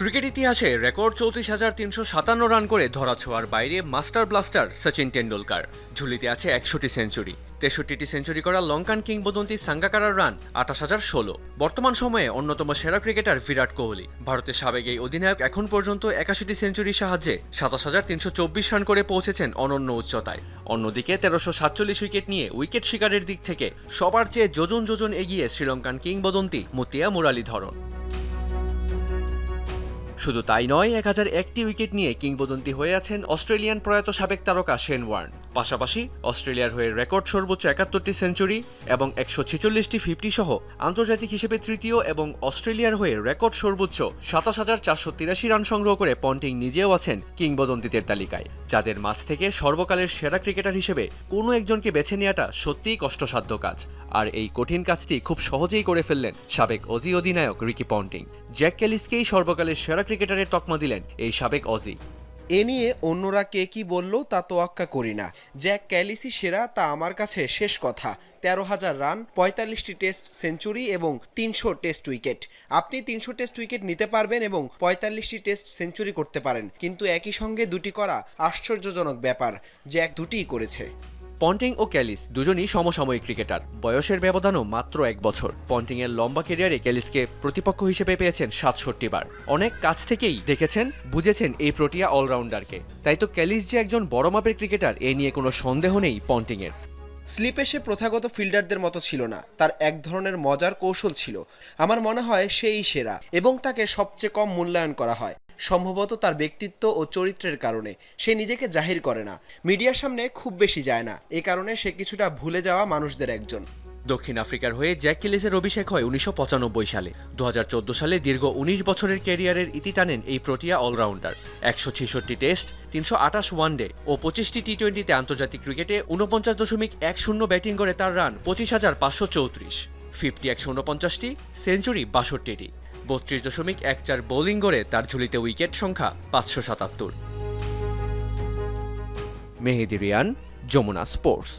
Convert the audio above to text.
Cricket ইতিহাসে record চৌত্রিশ হাজার তিনশো সাতান্ন রান করে ধরাছোঁয়ার বাইরে মাস্টার ব্লাস্টার সচিন টেন্ডুলকার ঝুলিতে আছে একশোটি সেঞ্চুরি। তেষট্টিটি সেঞ্চুরি করা লঙ্কান কিংবদন্তি সাঙ্গাকারার রান আঠাশ হাজার ষোলো। বর্তমান সময়ে অন্যতম সেরা ক্রিকেটার বিরাট কোহলি। ভারতের সাবেক এই অধিনায়ক এখন পর্যন্ত একাশিটি সেঞ্চুরির সাহায্যে সাতাশ হাজার তিনশো চব্বিশ রান করে পৌঁছেছেন অনন্য উচ্চতায়। অন্যদিকে তেরোশো সাতচল্লিশ উইকেট নিয়ে উইকেট শিকারের দিক থেকে সবার চেয়ে যোজন যোজন এগিয়ে শ্রীলঙ্কান কিংবদন্তি মুতিয়া মুরালীধরন শুধু তাই নয়, এক হাজার একটি উইকেট নিয়ে কিংবদন্তি হয়ে আছেন অস্ট্রেলিয়ান প্রয়াত সাবেক তারকা শেন ওয়ার্ন। পাশাপাশি অস্ট্রেলিয়ার হয়ে রেকর্ড সর্বোচ্চ একাত্তরটি সেঞ্চুরি এবং একশো ছেচল্লিশটি ফিফটি সহ আন্তর্জাতিক হিসেবে তৃতীয় এবং অস্ট্রেলিয়ার হয়ে রেকর্ড সর্বোচ্চ সাতাশ হাজার চারশো তিরাশি রান সংগ্রহ করে পন্টিং নিজেও আছেন কিংবদন্তিদের তালিকায়, যাদের মাঝ থেকে সর্বকালের সেরা ক্রিকেটার হিসেবে কোনো একজনকে বেছে নেওয়াটা সত্যিই কষ্টসাধ্য কাজ। আর এই কঠিন কাজটি খুব সহজেই করে ফেললেন সাবেক অজি অধিনায়ক রিকি পন্টিং। জ্যাক ক্যালিসকেই সর্বকালের সেরা ক্রিকেটারের তকমা দিলেন এই সাবেক অজি। এ নিয়ে অন্যরা কে কি বলল তা তোয়াক্কা করি না। জ্যাক ক্যালিসি সেরা তা আমার কাছে শেষ কথা। তেরো হাজার রান, পঁয়তাল্লিশটি টেস্ট সেঞ্চুরি এবং তিনশো টেস্ট উইকেট। আপনি তিনশো টেস্ট উইকেট নিতে পারবেন এবং পঁয়তাল্লিশটি টেস্ট সেঞ্চুরি করতে পারেন। কিন্তু একই সঙ্গে দুটি করা আশ্চর্যজনক ব্যাপার। জ্যাক দুটিই করেছে। পন্টিং ও ক্যালিস দুজনই সমসাময়িক ক্রিকেটার। বয়সের ব্যবধানও মাত্র এক বছর। পন্টিং এর লম্বা ক্যারিয়ারে ক্যালিসকে প্রতিপক্ষ হিসেবে পেয়েছেন সাতষট্টি বার অনেক কাছ থেকেই দেখেছেন, বুঝেছেন এই প্রোটিয়া অলরাউন্ডারকে। তাই তো ক্যালিস যে একজন বড় মাপের ক্রিকেটার, এ নিয়ে কোনো সন্দেহ নেই পন্টিং এর। স্লিপে সে প্রথাগত ফিল্ডারদের মতো ছিল না। তার এক ধরনের মজার কৌশল ছিল। আমার মনে হয় সেই সেরা এবং তাকে সবচেয়ে কম মূল্যায়ন করা হয়। সম্ভবত তার ব্যক্তিত্ব ও চরিত্রের কারণে। সে নিজেকে জাহির করে না। মিডিয়ার সামনে খুব বেশি যায় না। এ কারণে সে কিছুটা ভুলে যাওয়া মানুষদের একজন। দক্ষিণ আফ্রিকার হয়ে জ্যাকিলিসের অভিষেক হয় উনিশশো পঁচানব্বই সালে। দু হাজার চোদ্দ সালে দীর্ঘ উনিশ বছরের ক্যারিয়ারের ইতি টানেন এই প্রোটিয়া অলরাউন্ডার। একশো ছেষট্টি টেস্ট, তিনশো আঠাশ ওয়ানডে ও পঁচিশটি টি টোয়েন্টিতে আন্তর্জাতিক ক্রিকেটে উনপঞ্চাশ দশমিক এক শূন্য ব্যাটিং করে তার রান পঁচিশ হাজার পাঁচশো চৌত্রিশ। ফিফটি একশো উনপঞ্চাশটি সেঞ্চুরি বাষট্টিটি। বত্রিশ দশমিক এক চার বোলিং করে তার ঝুলিতে উইকেট সংখ্যা পাঁচশো সাতাত্তর। মেহেদি রিয়ান, যমুনা স্পোর্টস।